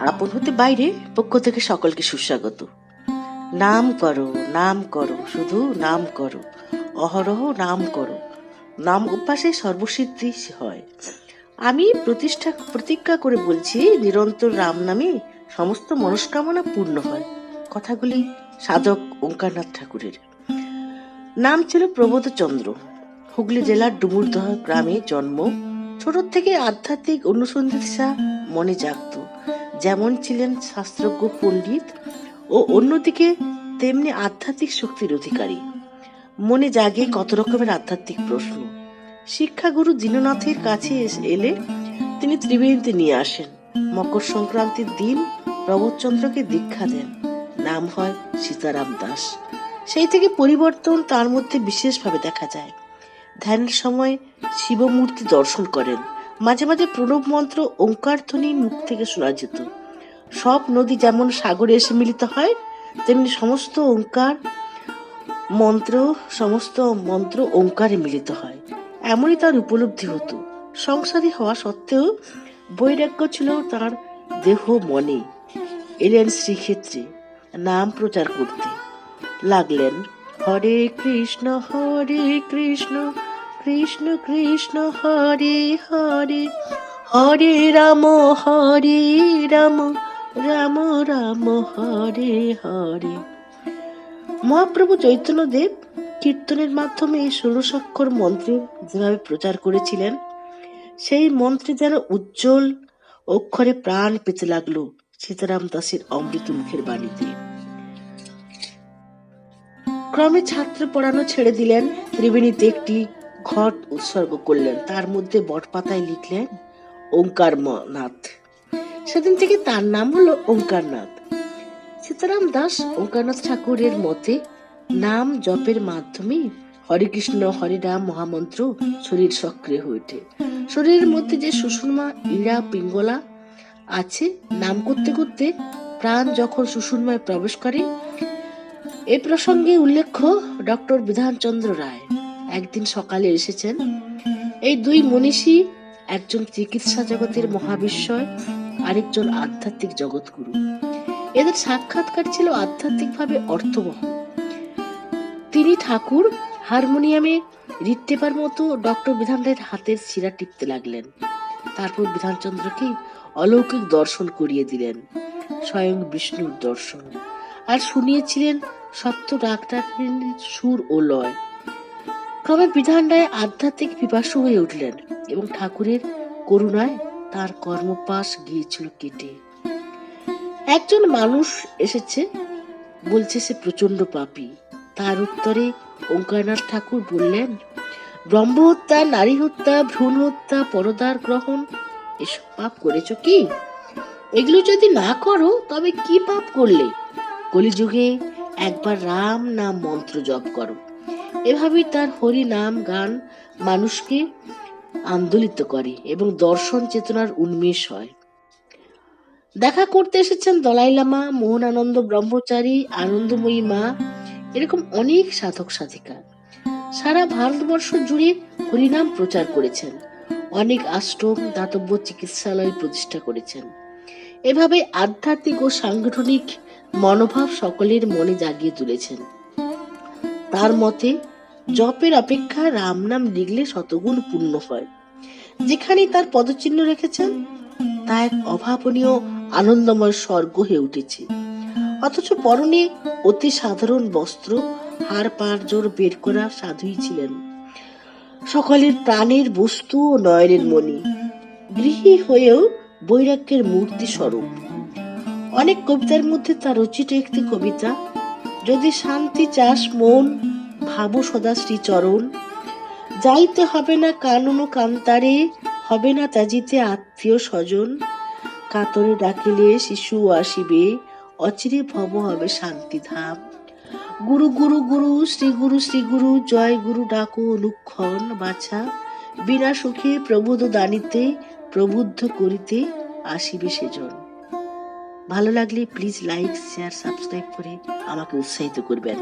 আপন হতে বাইরে পক্ষ থেকে সকলকে সুস্বাগত। নাম করো নাম করো, শুধু নাম করো, অহরহ নাম করো, নাম অভ্যাসে সর্বসিদ্ধি হয়। আমি প্রতিষ্ঠা, প্রতিজ্ঞা করে বলছি, নিরন্তর রাম নামে সমস্ত মনস্কামনা পূর্ণ হয়। কথাগুলি সাধক ওঙ্কারনাথ ঠাকুরের। নাম ছিল প্রবোধচন্দ্র হুগলি জেলার ডুমুরদহ গ্রামে জন্ম। ছোট থেকে আধ্যাত্মিক অনুসন্ধিৎসা মনে জাগত। যেমন ছিলেন শাস্ত্রজ্ঞ পণ্ডিত ও অন্যদিকে তেমনি আধ্যাত্মিক শক্তির অধিকারী। মনে জাগে কত রকমের আধ্যাত্মিক প্রশ্ন। শিক্ষাগুরু দীননাথের কাছে এলে তিনি ত্রিবেণীতে নিয়ে আসেন। মকর সংক্রান্তির দিন প্রবোধচন্দ্রকে দীক্ষা দেন। নাম হয় সীতারাম দাস। সেই থেকে পরিবর্তন তার মধ্যে বিশেষভাবে দেখা যায়। ধ্যানের সময় শিবমূর্তি দর্শন করেন। মাঝে মাঝে প্রণব মন্ত্র, ওঙ্কার ধ্বনি মুখ থেকে শোনা যেত। সব নদী যেমন সাগরে এসে মিলিত হয়, তেমনি সমস্ত ওঙ্কার মন্ত্র, সমস্ত মন্ত্র ওঙ্কারে মিলিত হয়। এমনই তার উপলব্ধি হতো। সংসারী হওয়া সত্ত্বেও বৈরাগ্য ছিল তার দেহ মনে। এলেন শ্রীক্ষেত্রে, নাম প্রচার করতে। লাগলেন, হরে কৃষ্ণ হরে কৃষ্ণ কৃষ্ণ কৃষ্ণ, হরে হরে হরে রাম হরে রাম রাম রাম, হরে হরে। মহাপ্রভু চৈতন্যদেব কীর্তনের মাধ্যমে এই ষোড়শাক্ষর মন্ত্রের যেভাবে প্রচার করেছিলেন, সেই মন্ত্রে যেন উজ্জ্বল অক্ষরে প্রাণ পেতে লাগল সীতারাম দাসের অমৃত মুখের বাণীতে। ক্রমে ছাত্র পড়ানো ছেড়ে দিলেন, ত্রিবেণীতে একটি ঘট উৎসর্গ করলেন। তার মধ্যে বটপাতায় লিখলেন ওঙ্কার নাথ সেদিন থেকে তার নাম হলো ওঙ্কারনাথ। সীতারাম দাস ওঙ্কারনাথ ঠাকুরের মতে, নাম জপের মাধ্যমে হরে কৃষ্ণ হরে রাম মহামন্ত্র শরীর সক্রিয় হয়ে ওঠে। শরীরের মধ্যে যে সুষুম্না ইড়া পিঙ্গলা আছে, নাম করতে করতে প্রাণ যখন সুষুমায় প্রবেশ করে, এ প্রসঙ্গে উল্লেখ্য ডক্টর বিধানচন্দ্র রায়। একদিন সকালে এসেছেন। এই দুই মনীষী একজন চিকিৎসা জগতের মহাবিস্ময় আরেকজন আধ্যাত্মিক জগৎগুরু। এদের সাক্ষাৎকার ছিল আধ্যাত্মিকভাবে অর্থবহ। তিনি ঠাকুর, হারমোনিয়ামে রিট্টেপার মতো ডক্টর বিধান রায়ের হাতের শিরা টিপতে লাগলেন। তারপর বিধানচন্দ্রকে অলৌকিক দর্শন করিয়ে দিলেন, স্বয়ং বিষ্ণুর দর্শন। আর শুনিয়েছিলেন সপ্ত ডাক্তারের সুর ও লয়। ক্রমে বিধান রায় আধ্যাত্মিক পিপাসু হয়ে উঠলেন এবং ঠাকুরের করুণায় তার কর্মপাশ গিয়েছিল কেটে। একজন মানুষ এসেছে, বলছে সে প্রচণ্ড পাপী। তার উত্তরে ওঙ্কারনাথ ঠাকুর বললেন ব্রহ্ম হত্যা নারী হত্যা ভ্রূণ হত্যা পরদার গ্রহণ, এসব পাপ করেছ কি? এগুলো যদি না করো, তবে কি পাপ করলে? কলিযুগে একবার রাম নাম মন্ত্র জপ করো। এভাবেই তার হরি নাম গান মানুষকে আন্দোলিত করে এবং দর্শন চেতনার উন্মেষ হয়। দেখা করতে এসেছেন দলাই লামা, মোহনানন্দ ব্রহ্মচারী, আনন্দময়ী মা, এরকম অনেক সাধক সাধিকা। সারা ভারতবর্ষ জুড়ে হরিনাম প্রচার করেছেন। অনেক আশ্রম, দাতব্য চিকিৎসালয় প্রতিষ্ঠা করেছেন। এভাবে আধ্যাত্মিক ও সাংগঠনিক মনোভাব সকলের মনে জাগিয়ে তুলেছেন। তার মতে জপের অপেক্ষা রাম নাম লিখলে শতগুণ পূর্ণ হয়। যেখানে তার পদচিহ্ন রেখেছেন, তা এক অভাবনীয়, আনন্দময় স্বর্গ হয়ে উঠেছে। অথচ পরনে অতি সাধারণ বস্ত্র হাড় পাড় জোর বের করা সাধুই ছিলেন। সকলের প্রাণের বস্তু ও নয়নের মণি, গৃহী হয়েও বৈরাগ্যের মূর্তি স্বরূপ। অনেক কবিতার মধ্যে তার রচিত একটি কবিতা, যদি শান্তি চাস মন ভাবো সদা শ্রীচরণ। যাইতে হবে না কানন কান্তারে, হবে না ত্যাজিতে আত্মীয় স্বজন। কাতরে ডাকিলে শিশু আসিবে, অচিরে ভব হবে শান্তি ধাম। গুরু গুরু গুরু, শ্রী গুরু শ্রী গুরু, জয় গুরু ডাকো অনুক্ষণ বাছা। বিনা সুখে প্রবোধ দানিতে, প্রবুদ্ধ করিতে আসিবে সেজন। ভালো লাগলে প্লিজ লাইক শেয়ার সাবস্ক্রাইব করে আমাকে উৎসাহিত করবেন।